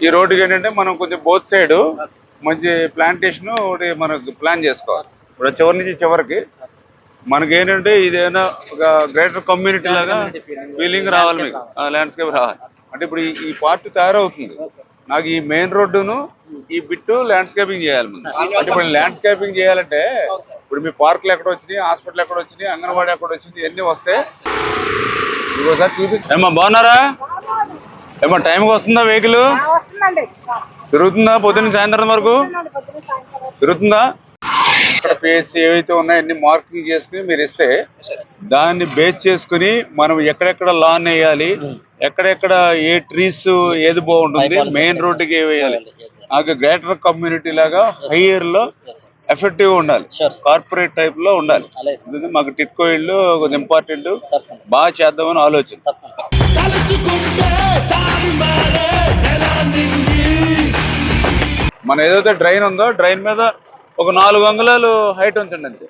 ఈ రోడ్డుకి ఏంటంటే మనం కొంచెం బోత్ సైడ్ మంచి ప్లాంటేషన్ ఒకటి మనకు ప్లాన్ చేసుకోవాలి. ఇప్పుడు చివరి నుంచి చివరికి మనకి ఏంటంటే ఇదేనా ఒక గ్రేటర్ కమ్యూనిటీ లాగా ఫీలింగ్ రావాలి మీకు. ల్యాండ్స్కేప్ రావాలి. అంటే ఇప్పుడు ఈ- పార్ట్ తయారవుతుంది. నాకు ఈ మెయిన్ రోడ్డును ఈ బిట్టు ల్యాండ్స్కేపింగ్ చేయాలి ముందు. అంటే ఇప్పుడు ల్యాండ్స్కేపింగ్ చేయాలంటే ఇప్పుడు మీ పార్కులు ఎక్కడ వచ్చినాయి హాస్పిటల్ ఎక్కడ వచ్చినాయి అంగన్వాడీ ఎక్కడ వచ్చింది ఇవన్నీ వస్తే ఇంకోసారి చూపిస్తా. ఏమా బాగున్నారా? ఏమా టైంకి వస్తుందా వెహికల్? తిరుగుతుందా పొద్దున్న సాయంత్రం వరకు? తిరుగుతుందా ఇక్కడ పేస్ ఏవైతే ఉన్నాయో అన్ని మార్కింగ్ చేసుకుని మీరు ఇస్తే దాన్ని బేస్ చేసుకుని మనం ఎక్కడెక్కడ లాన్ వేయాలి ఎక్కడెక్కడ ఏ ట్రీస్ ఏది బాగుంటుంది మెయిన్ రోడ్డుకి ఏ వేయాలి. నాకు గ్రేటర్ కమ్యూనిటీ లాగా హైయర్లో ఎఫెక్టివ్ ఉండాలి. కార్పొరేట్ టైప్లో ఉండాలి. ఇది మాకు టిక్కో ఇల్లు కొంచెం ఇంపార్టెంట్ బాగా చేద్దామని ఆలోచన. మన ఏదైతే డ్రైన్ ఉందో డ్రైన్ మీద ఒక నాలుగు అంగుళాలు హైట్ ఉంచండి అంతే